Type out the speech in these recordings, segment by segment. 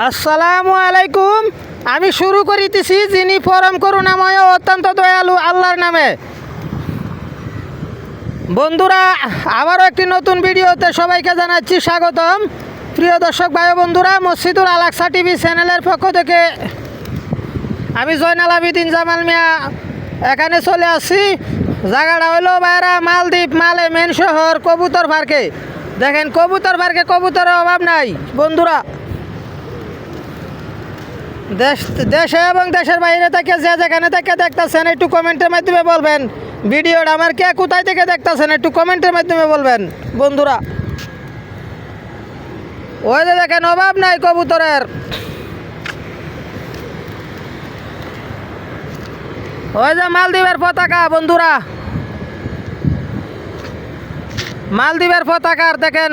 আসসালামু আলাইকুম। আমি শুরু করিতেছি যিনি পরম করুণাময় অত্যন্ত দয়ালু আল্লাহর নামে। বন্ধুরা, আবারও একটি নতুন ভিডিওতে সবাইকে জানাচ্ছি স্বাগতম। প্রিয় দর্শক ভাই বন্ধুরা, মসজিদুল আলাকসা টিভি চ্যানেলের পক্ষ থেকে আমি জয়নাল আবিদিন জামাল মিয়া এখানে চলে আসছি। জায়গাটা হলো বাইরা মালদ্বীপ, মালে মেন শহর কবুতর পার্কে। দেখেন, কবুতর পার্কে কবুতরের অভাব নাই। বন্ধুরা দেশ, দেশে এবং দেশের বাইরে থেকে যে যেখানে থেকে দেখতেছেন, একটু কমেন্টের মাধ্যমে বলবেন। ভিডিওটা আমার কে কোথায় থেকে দেখতেছেন, একটু কমেন্টের মাধ্যমে বলবেন, বন্ধুরা। ওই যে দেখেন, অভাব নাই কবুতরের। ওই যে মালদ্বীপের পতাকা, বন্ধুরা। মালদ্বীপের পতাকার দেখেন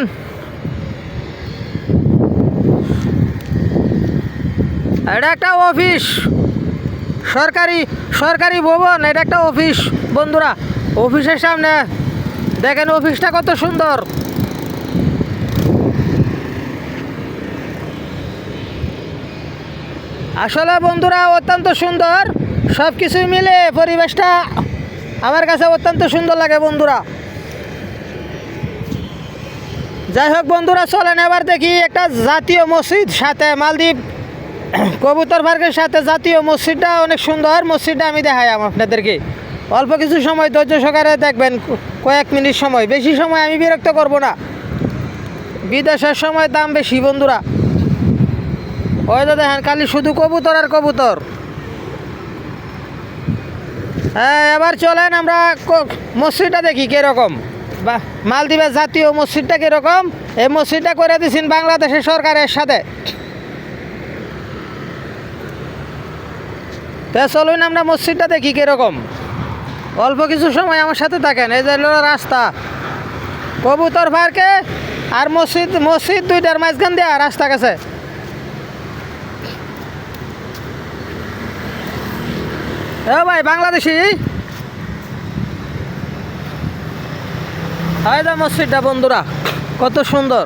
এটা একটা অফিস। সরকারি সরকারি ভবন, এটা একটা অফিস। বন্ধুরা, অফিসের সামনে দেখেন অফিসটা কত সুন্দর। আসলে বন্ধুরা, অত্যন্ত সুন্দর। সব কিছুই মিলে পরিবেশটা আমার কাছে অত্যন্ত সুন্দর লাগে বন্ধুরা। যাই হোক বন্ধুরা, চলেন এবার দেখি একটা জাতীয় মসজিদ, সাথে মালদ্বীপ। কবুতর পার্কের সাথে জাতীয় মসজিদটা অনেক সুন্দর মসজিদটা আমি দেখাই আপনাদেরকে। অল্প কিছু সময় ধৈর্য সহকারে দেখবেন কয়েক মিনিট সময়। বেশি সময় আমি বিরক্ত করব না। বিদেশের সময় দাম বেশি, বন্ধুরা। ওই তো দেখেন, খালি শুধু কবুতর আর কবুতর। হ্যাঁ এবার চলেন আমরা মসজিদটা দেখি কীরকম। বা, মালদ্বীপের জাতীয় মসজিদটা কীরকম? এই মসজিদটা করে দিয়েছেন বাংলাদেশের সরকারের সাথে। তা চলুন আমরা মসজিদটা দেখি কীরকম। অল্প কিছু সময় আমার সাথে থাকেন, এই যে রাস্তা। কবুতর পার্কে আর মসজিদ মসজিদ দুইটার মাঝখান দেওয়া রাস্তা গেছে। এ ভাই, বাংলাদেশি? হয় মসজিদটা বন্ধুরা, কত সুন্দর।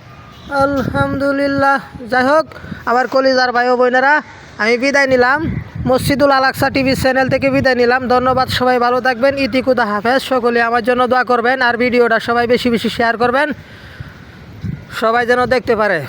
আলহামদুলিল্লাহ। যাই হোক আমার কলিজার ভাই ও বোনেরা, আমি বিদায় নিলাম। মসজিদুল আলাকসা টিভি চ্যানেল থেকে বিদায় নিলাম। ধন্যবাদ, সবাই ভালো থাকবেন। ইতিকুদা হাফেজ। সকলে আমার জন্য দোয়া করবেন। আর ভিডিওটা সবাই বেশি বেশি শেয়ার করবেন। সবাই যেন দেখতে পারে।